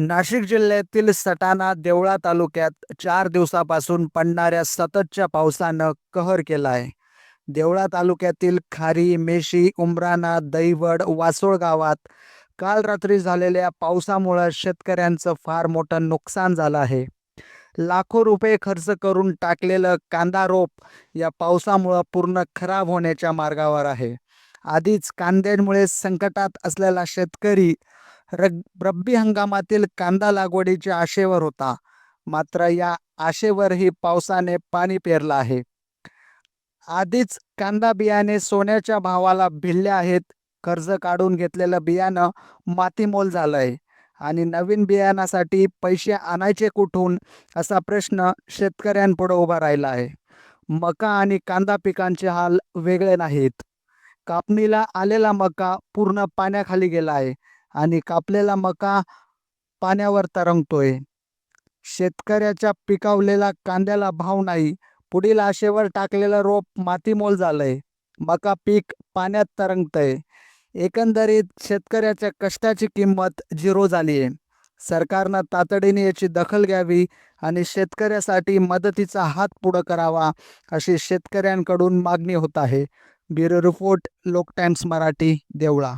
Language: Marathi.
नाशिक जिल्ह्यातील सटाणा देवळा तालुक्यात चार दिवसापासून पडणाऱ्या सततच्या पावसानं कहर केला आहे. देवळा तालुक्यातील खारी मेशी उमराणा दहिवड वासोळ गावात काल रात्री झालेल्या पावसामुळं शेतकऱ्यांचं फार मोठं नुकसान झालं आहे. लाखो रुपये खर्च करून टाकलेलं कांदा रोप या पावसामुळं पूर्ण खराब होण्याच्या मार्गावर आहे. आधीच कांद्यांमुळे संकटात असलेला शेतकरी रब्बी हंगामातील कांदा लागवडीच्या आशेवर होता. मात्र या आशेवरही पावसाने पाणी पेरलं आहे. आधीच कांदा बियाणे सोन्याच्या भावाला भिडले आहेत. कर्ज काढून घेतलेलं बियाणं मातीमोल झालं आहे आणि नवीन बियाणासाठी पैसे आणायचे कुठून? असा प्रश्न शेतकऱ्यांपुढे उभा राहिला आहे. मका आणि कांदा पिकांचे हाल वेगळे नाहीत. कापणीला आलेला मका पूर्ण पाण्याखाली गेला आहे. आणि कापलेला मका पाण्यावर तरंगतोय शेतकऱ्याच्या पिकावलेला कांद्याला भाव नाही. पुढील आशेवर टाकलेलं रोप मातीमोल झालंय. मका पीक पाण्यात तरंगतंय एकंदरीत शेतकऱ्याच्या कष्टाची किंमत झिरो झाली आहे. सरकारनं तातडीने याची दखल घ्यावी आणि शेतकऱ्यासाठी मदतीचा हात पुढं करावा अशी शेतकऱ्यांकडून मागणी होत आहे. Bureau report Lok Times Marathi Deola.